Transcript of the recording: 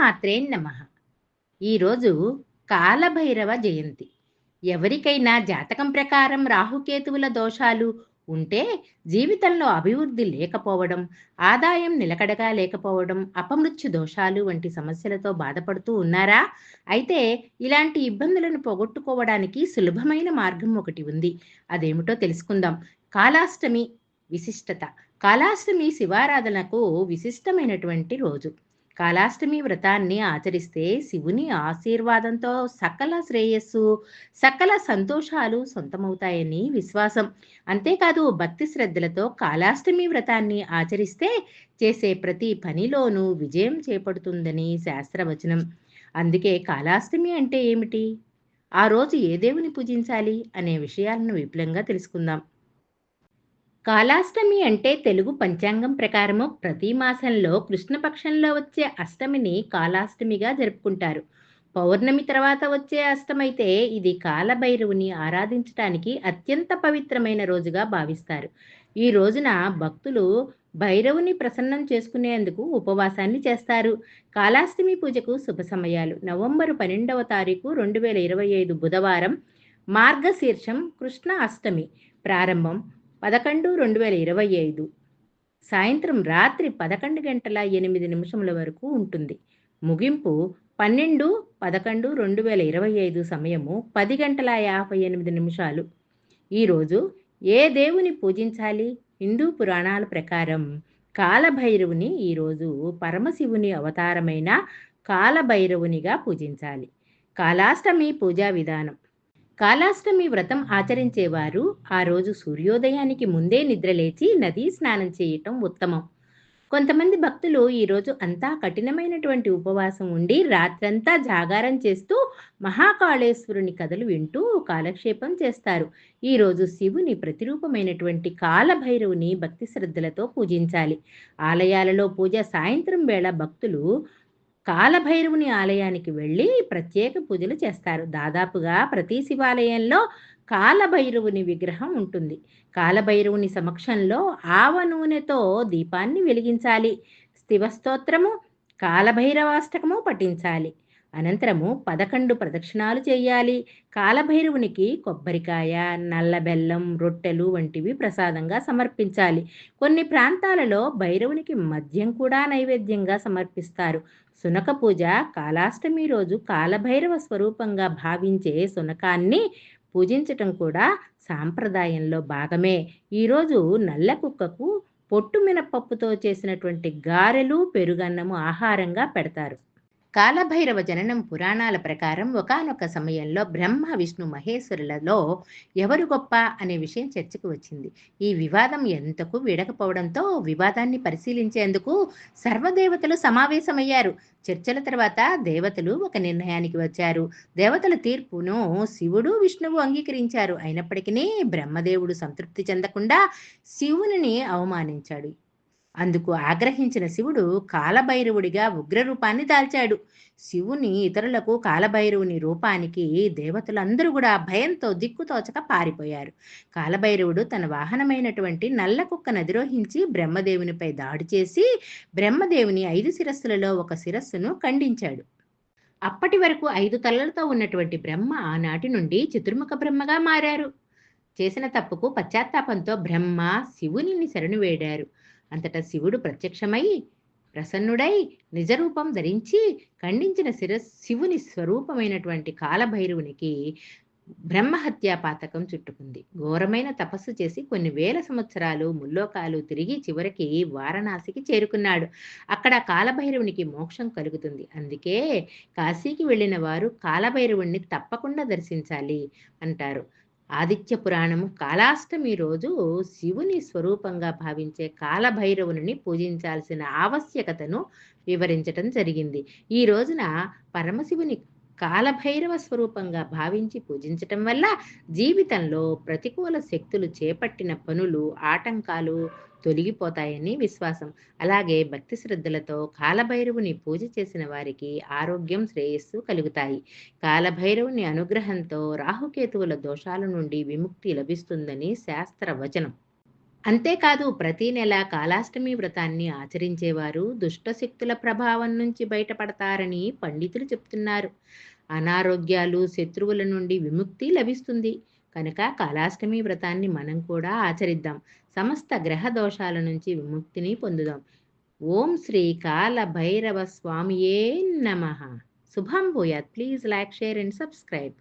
శ్రీమాత్రే నమ. ఈరోజు కాలభైరవ జయంతి. ఎవరికైనా జాతకం ప్రకారం రాహుకేతువుల దోషాలు ఉంటే జీవితంలో అభివృద్ధి లేకపోవడం ఆదాయం నిలకడగా లేకపోవడం అపమృత్యు దోషాలు వంటి సమస్యలతో బాధపడుతూ ఉన్నారా? అయితే ఇలాంటి ఇబ్బందులను పోగొట్టుకోవడానికి సులభమైన మార్గం ఒకటి ఉంది. అదేమిటో తెలుసుకుందాం. కాలాష్టమి విశిష్టత. కాలాష్టమి శివారాధనకు విశిష్టమైనటువంటి రోజు. కాలాష్టమి వ్రతాన్ని ఆచరిస్తే శివుని ఆశీర్వాదంతో సకల శ్రేయస్సు సకల సంతోషాలు సొంతమవుతాయని విశ్వాసం. అంతేకాదు భక్తి శ్రద్ధలతో కాలాష్టమి వ్రతాన్ని ఆచరిస్తే చేసే ప్రతి పనిలోనూ విజయం చేపడుతుందని శాస్త్రవచనం. అందుకే కాలాష్టమి అంటే ఏమిటి? ఆ రోజు ఏ దేవుని పూజించాలి అనే విషయాలను విపులంగా తెలుసుకుందాం. కాలాష్టమి అంటే తెలుగు పంచాంగం ప్రకారము. ప్రతి మాసంలో కృష్ణపక్షంలో వచ్చే అష్టమిని కాలాష్టమిగా జరుపుకుంటారు. పౌర్ణమి తర్వాత వచ్చే అష్టమైతే ఇది కాలభైరవుని ఆరాధించటానికి అత్యంత పవిత్రమైన రోజుగా భావిస్తారు. ఈ రోజున భక్తులు భైరవుని ప్రసన్నం చేసుకునేందుకు ఉపవాసాన్ని చేస్తారు. కాలాష్టమి పూజకు శుభ సమయాలు. నవంబరు పన్నెండవ తారీఖు రెండు వేల ఇరవై ఐదు బుధవారం మార్గశీర్షం కృష్ణ అష్టమి ప్రారంభం. పదకొండు రెండు వేల ఇరవై ఐదు. సాయంత్రం రాత్రి పదకొండు గంటల ఎనిమిది నిమిషముల వరకు ఉంటుంది. ముగింపు పన్నెండు పదకొండు రెండు వేల ఇరవై ఐదు సమయము పది గంటల యాభై ఎనిమిది నిమిషాలు. ఈరోజు ఏ దేవుని పూజించాలి? హిందూ పురాణాల ప్రకారం కాలభైరవుని ఈరోజు పరమశివుని అవతారమైన కాలభైరవునిగా పూజించాలి. కాలాష్టమి పూజా విధానం. కాలాష్టమి వ్రతం ఆచరించేవారు ఆ రోజు సూర్యోదయానికి ముందే నిద్రలేచి నదీ స్నానం చేయటం ఉత్తమం. కొంతమంది భక్తులు ఈరోజు అంతా కఠినమైనటువంటి ఉపవాసం ఉండి రాత్రంతా జాగారం చేస్తూ మహాకాళేశ్వరుని కథలు వింటూ కాలక్షేపం చేస్తారు. ఈరోజు శివుని ప్రతిరూపమైనటువంటి కాలభైరవుని భక్తి శ్రద్ధలతో పూజించాలి. ఆలయాలలో పూజ సాయంత్రం వేళ భక్తులు కాలభైరవుని ఆలయానికి వెళ్ళి ప్రత్యేక పూజలు చేస్తారు. దాదాపుగా ప్రతి శివాలయంలో కాలభైరవుని విగ్రహం ఉంటుంది. కాలభైరవుని సమక్షంలో ఆవ నూనెతో దీపాన్ని వెలిగించాలి. శివస్తోత్రము కాలభైరవాష్టకము పఠించాలి. అనంతరము పదకొండు ప్రదక్షిణాలు చేయాలి. కాలభైరవునికి కొబ్బరికాయ నల్ల బెల్లం రొట్టెలు వంటివి ప్రసాదంగా సమర్పించాలి. కొన్ని ప్రాంతాలలో భైరవునికి మద్యం కూడా నైవేద్యంగా సమర్పిస్తారు. సునక పూజ కాలాష్టమి రోజు కాలభైరవ స్వరూపంగా భావించే సునకాన్ని పూజించటం కూడా సాంప్రదాయంలో భాగమే. ఈరోజు నల్ల కుక్కకు పొట్టు మినపప్పుతో చేసినటువంటి గారెలు పెరుగన్నము ఆహారంగా పెడతారు. కాలభైరవ జననం పురాణాల ప్రకారం ఒకనొక సమయంలో బ్రహ్మ విష్ణు మహేశ్వరులలో ఎవరు గొప్ప అనే విషయం చర్చకు వచ్చింది. ఈ వివాదం ఎంతకు విడకపోవడంతో వివాదాన్ని పరిశీలించేందుకు సర్వదేవతలు సమావేశమయ్యారు. చర్చల తర్వాత దేవతలు ఒక నిర్ణయానికి వచ్చారు. దేవతల తీర్పును శివుడు విష్ణువు అంగీకరించారు. అయినప్పటికీ బ్రహ్మదేవుడు సంతృప్తి చెందకుండా శివుని అవమానించాడు. అందుకు ఆగ్రహించిన శివుడు కాలభైరవుడిగా ఉగ్రరూపాన్ని దాల్చాడు. శివుని ఇతరులకు కాలభైరవుని రూపానికి దేవతలందరూ కూడా భయంతో దిక్కుతోచక పారిపోయారు. కాలభైరవుడు తన వాహనమైనటువంటి నల్ల కుక్కను అధిరోహించి బ్రహ్మదేవునిపై దాడి చేసి బ్రహ్మదేవుని ఐదు శిరస్సులలో ఒక శిరస్సును ఖండించాడు. అప్పటి వరకు ఐదు తలలతో ఉన్నటువంటి బ్రహ్మ ఆనాటి నుండి చతుర్ముఖ బ్రహ్మగా మారారు. చేసిన తప్పుకు పశ్చాత్తాపంతో బ్రహ్మ శివుని శరణు వేడారు. అంతటా శివుడు ప్రత్యక్షమై ప్రసన్నుడై నిజరూపం ధరించి ఖండించిన శిర శివుని స్వరూపమైనటువంటి కాలభైరవునికి బ్రహ్మహత్యా పాతకం చుట్టుకుంది. ఘోరమైన తపస్సు చేసి కొన్ని వేల సంవత్సరాలు ముల్లోకాలు తిరిగి చివరికి వారణాసికి చేరుకున్నాడు. అక్కడ కాలభైరవునికి మోక్షం కలుగుతుంది. అందుకే కాశీకి వెళ్ళిన వారు కాలభైరవుణ్ణి తప్పకుండా దర్శించాలి అంటారు. ఆదిత్య పురాణము కాలాష్టమి రోజు శివుని స్వరూపంగా భావించే కాలభైరవుని పూజించాల్సిన ఆవశ్యకతను వివరించటం జరిగింది. ఈ రోజున పరమశివుని కాలభైరవ స్వరూపంగా భావించి పూజించటం వల్ల జీవితంలో ప్రతికూల శక్తులు చేపట్టిన పనులు ఆటంకాలు తొలగిపోతాయని విశ్వాసం. అలాగే భక్తి శ్రద్ధలతో కాలభైరవుని పూజ చేసిన వారికి ఆరోగ్యం శ్రేయస్సు కలుగుతాయి. కాలభైరవుని అనుగ్రహంతో రాహుకేతువుల దోషాల నుండి విముక్తి లభిస్తుందని శాస్త్ర వచనం అంతేకాదు ప్రతి నెల కాలాష్టమి వ్రతాన్ని ఆచరించేవారు దుష్ట శక్తుల ప్రభావం నుంచి బయటపడతారని పండితులు చెప్తున్నారు. అనారోగ్యాలు శత్రువుల నుండి విముక్తి లభిస్తుంది. కనుక కాలాష్టమి వ్రతాన్ని మనం కూడా ఆచరిద్దాం. సమస్త గ్రహ దోషాల నుంచి విముక్తిని పొందుదాం. ఓం శ్రీ కాల భైరవ స్వామియే నమ. శుభం భూయాత్. Please like share and subscribe.